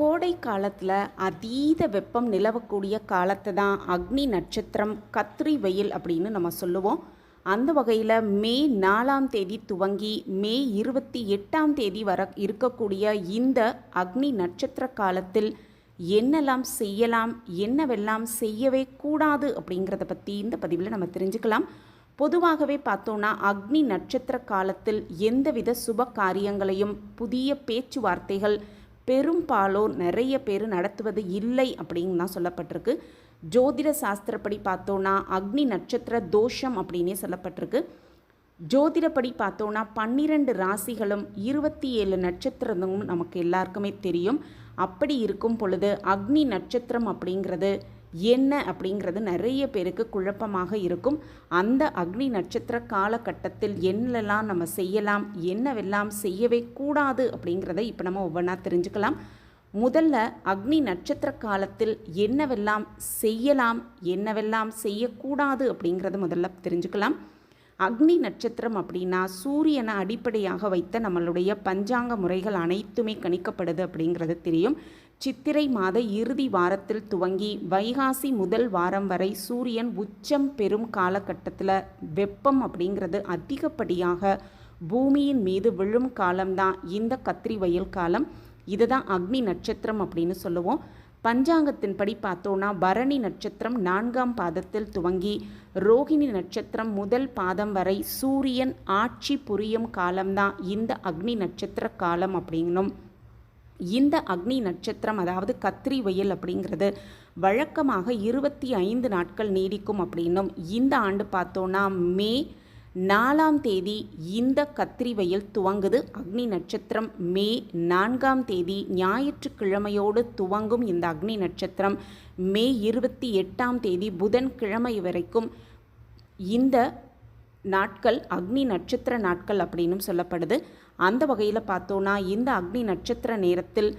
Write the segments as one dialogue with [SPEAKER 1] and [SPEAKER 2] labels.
[SPEAKER 1] கோடை காலத்தில் அதீத வெப்பம் நிலவக்கூடிய காலத்தை தான் அக்னி நட்சத்திரம் கத்திரி வெயில் அப்படின்னு நம்ம சொல்லுவோம். அந்த வகையில் மே நாலாம் தேதி துவங்கி மே இருபத்தி எட்டாம் தேதி வர இருக்கக்கூடிய இந்த அக்னி நட்சத்திர காலத்தில் என்னெல்லாம் செய்யலாம் என்னவெல்லாம் செய்யவே கூடாது அப்படிங்கிறத பற்றி இந்த பதிவில் நம்ம தெரிஞ்சுக்கலாம். பொதுவாகவே பார்த்தோன்னா அக்னி நட்சத்திர காலத்தில் எந்தவித சுப காரியங்களையும் புதிய பேச்சுவார்த்தைகள் பெரும்பாலோர் நிறைய பேர் நடத்துவது இல்லை அப்படின்னு தான் சொல்லப்பட்டிருக்கு. ஜோதிட சாஸ்திரப்படி பார்த்தோன்னா அக்னி நட்சத்திர தோஷம் அப்படின்னே சொல்லப்பட்டிருக்கு. ஜோதிடப்படி பார்த்தோன்னா பன்னிரண்டு ராசிகளும் இருபத்தி ஏழு நட்சத்திரமும் நமக்கு எல்லாருக்குமே தெரியும். அப்படி இருக்கும் பொழுது அக்னி நட்சத்திரம் அப்படிங்கிறது என்ன அப்படிங்கிறது நிறைய பேருக்கு குழப்பமாக இருக்கும். அந்த அக்னி நட்சத்திர காலகட்டத்தில் என்னெல்லாம் நம்ம செய்யலாம் என்னவெல்லாம் செய்யவே கூடாது அப்படிங்கிறத இப்போ நம்ம ஒவ்வொன்றா தெரிஞ்சுக்கலாம். முதல்ல அக்னி நட்சத்திர காலத்தில் என்னவெல்லாம் செய்யலாம் என்னவெல்லாம் செய்யக்கூடாது அப்படிங்கிறத முதல்ல தெரிஞ்சுக்கலாம். அக்னி நட்சத்திரம் அப்படின்னா சூரியனை அடிப்படையாக வைத்த நம்மளுடைய பஞ்சாங்க முறைகள் அனைத்துமே கணிக்கப்படுது அப்படிங்கிறது தெரியும். சித்திரை மாத இறுதி வாரத்தில் துவங்கி வைகாசி முதல் வாரம் வரை சூரியன் உச்சம் பெறும் காலகட்டத்தில் வெப்பம் அப்படிங்கிறது அதிகப்படியாக பூமியின் மீது விழும் காலம்தான். இந்த கத்திரி வயல் காலம். இதுதான் அக்னி நட்சத்திரம் அப்படின்னு சொல்லுவோம். பஞ்சாங்கத்தின்படி பார்த்தோன்னா பரணி நட்சத்திரம் நான்காம் பாதத்தில் துவங்கி ரோகிணி நட்சத்திரம் முதல் பாதம் வரை சூரியன் ஆட்சி புரியும் காலம்தான். இந்த அக்னி நட்சத்திர காலம் அப்படிங்கணும் இந்த அக்னி நட்சத்திரம் அதாவது கத்திரி வெயில் அப்படிங்கிறது வழக்கமாக இருபத்தி ஐந்து நாட்கள் நீடிக்கும் அப்படின்னும் இந்த ஆண்டு பார்த்தோன்னா மே நாலாம் தேதி இந்த கத்திரி வெயில் துவங்குது. அக்னி நட்சத்திரம் மே நான்காம் தேதி ஞாயிற்றுக்கிழமையோடு துவங்கும் இந்த அக்னி நட்சத்திரம். மே இருபத்தி எட்டாம் தேதி புதன்கிழமை வரைக்கும் இந்த நாட்கள் அக்னி நட்சத்திர நாட்கள் அப்படின்னும் சொல்லப்படுது. அந்த வகையில் பார்த்தோன்னா இந்த அக்னி நட்சத்திர நேரத்தில்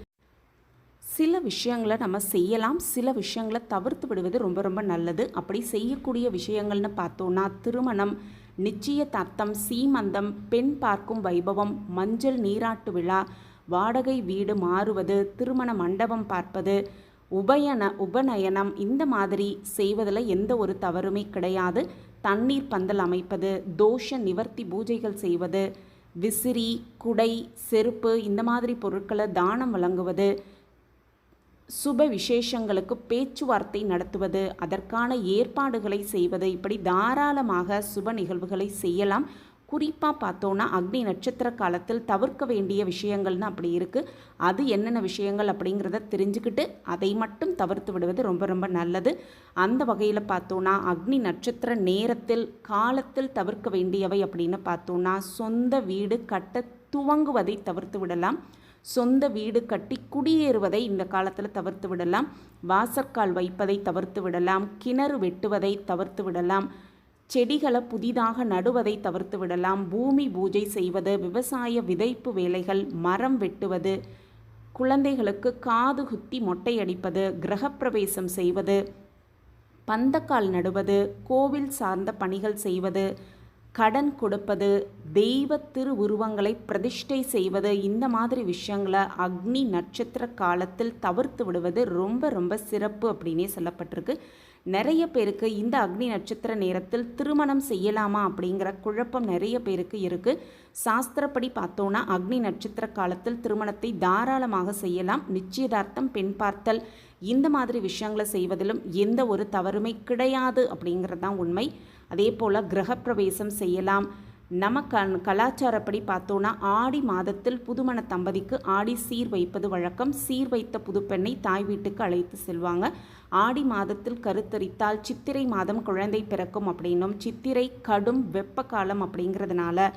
[SPEAKER 1] சில விஷயங்களை நம்ம செய்யலாம். சில விஷயங்களை தவிர்த்து விடுவது ரொம்ப ரொம்ப நல்லது. அப்படி செய்யக்கூடிய விஷயங்கள்னு பார்த்தோன்னா திருமணம் நிச்சயதார்த்தம் சீமந்தம் பெண் பார்க்கும் வைபவம் மஞ்சள் நீராட்டு விழா வாடகை வீடு மாறுவது திருமண மண்டபம் பார்ப்பது உபயன உபநயனம் இந்த மாதிரி செய்வதில் எந்த ஒரு தவறுமே கிடையாது. தண்ணீர் பந்தல் அமைப்பது தோஷ நிவர்த்தி பூஜைகள் செய்வது விசிறி குடை செருப்பு இந்த மாதிரி பொருட்களை தானம் வழங்குவது சுப விசேஷங்களுக்கு பேச்சுவார்த்தை நடத்துவது அதற்கான ஏற்பாடுகளை செய்வது இப்படி தாராளமாக சுப நிகழ்வுகளை செய்யலாம். குறிப்பாக பார்த்தோன்னா அக்னி நட்சத்திர காலத்தில் தவிர்க்க வேண்டிய விஷயங்கள்னு அப்படி இருக்குது அது என்னென்ன விஷயங்கள் அப்படிங்கிறத தெரிஞ்சுக்கிட்டு அதை மட்டும் தவிர்த்து விடுவது ரொம்ப ரொம்ப நல்லது. அந்த வகையில் பார்த்தோன்னா அக்னி நட்சத்திர நேரத்தில் காலத்தில் தவிர்க்க வேண்டியவை அப்படின்னு பார்த்தோன்னா சொந்த வீடு கட்ட துவங்குவதை தவிர்த்து விடலாம். சொந்த வீடு கட்டி குடியேறுவதை இந்த காலத்தில் தவிர்த்து விடலாம். வாசற்கால் வைப்பதை தவிர்த்து விடலாம். கிணறு வெட்டுவதை தவிர்த்து விடலாம். செடிகளை புதிதாக நடுவதை தவிர்த்து விடலாம். பூமி பூஜை செய்வது விவசாய விதைப்பு வேலைகள் மரம் வெட்டுவது குழந்தைகளுக்கு காது குத்தி மொட்டையடிப்பது கிரகப்பிரவேசம் செய்வது பந்தக்கால் நடுவது கோவில் சார்ந்த பணிகள் செய்வது கடன் கொடுப்பது தெய்வ திரு உருவங்களை பிரதிஷ்டை செய்வது இந்த மாதிரி விஷயங்களை அக்னி நட்சத்திர காலத்தில் தவிர்த்து விடுவது ரொம்ப ரொம்ப சிறப்பு அப்படின்னே சொல்லப்பட்டிருக்கு. நிறைய பேருக்கு இந்த அக்னி நட்சத்திர நேரத்தில் திருமணம் செய்யலாமா அப்படிங்கிற குழப்பம் நிறைய பேருக்கு இருக்குது சாஸ்திரப்படி பார்த்தோன்னா அக்னி நட்சத்திர காலத்தில் திருமணத்தை தாராளமாக செய்யலாம். நிச்சயதார்த்தம் பெண் பார்த்தல் இந்த மாதிரி விஷயங்களை செய்வதிலும் எந்த ஒரு தவறுமை கிடையாது அப்படிங்கிறது தான் உண்மை. அதே போல் கிரகப்பிரவேசம் செய்யலாம். நம்ம க கலாச்சாரப்படி பார்த்தோன்னா ஆடி மாதத்தில் புதுமண தம்பதிக்கு ஆடி சீர் வைப்பது வழக்கம். சீர் வைத்த புதுப்பெண்ணை தாய் வீட்டுக்கு அழைத்து செல்வாங்க. ஆடி மாதத்தில் கருத்தரித்தால் சித்திரை மாதம் குழந்தை பிறக்கும் அப்படின்னும் சித்திரை கடும் வெப்ப காலம் அப்படிங்கிறதுனால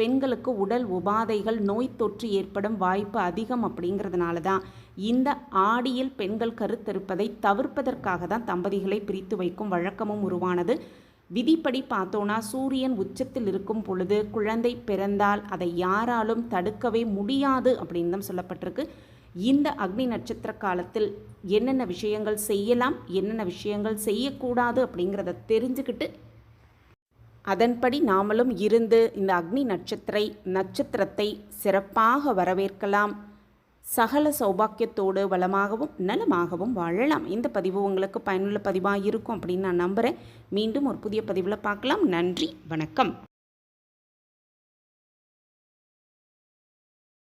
[SPEAKER 1] பெண்களுக்கு உடல் உபாதைகள் நோய் தொற்று ஏற்படும் வாய்ப்பு அதிகம் அப்படிங்கிறதுனால தான் இந்த ஆடியில் பெண்கள் கருத்தரிப்பதை தவிர்ப்பதற்காக தான் தம்பதிகளை பிரித்து வைக்கும் வழக்கமும் உருவானது. விதிப்படி பார்த்தோன்னா சூரியன் உச்சத்தில் இருக்கும் பொழுது குழந்தை பிறந்தால் அதை யாராலும் தடுக்கவே முடியாது அப்படின்னு தான் சொல்லப்பட்டிருக்கு. இந்த அக்னி நட்சத்திர காலத்தில் என்னென்ன விஷயங்கள் செய்யலாம் என்னென்ன விஷயங்கள் செய்யக்கூடாது அப்படிங்கிறத தெரிஞ்சுக்கிட்டு அதன்படி நாமளும் இருந்து இந்த அக்னி நட்சத்திரை நட்சத்திரத்தை சிறப்பாக வரவேற்கலாம். சகல சௌபாக்கியத்தோடு வளமாகவும் நலமாகவும் வாழலாம். இந்த பதிவு உங்களுக்கு பயனுள்ள பதிவாக இருக்கும் அப்படின்னு நான் நம்புகிறேன் மீண்டும் ஒரு புதிய பதிவில் பார்க்கலாம். நன்றி. வணக்கம்.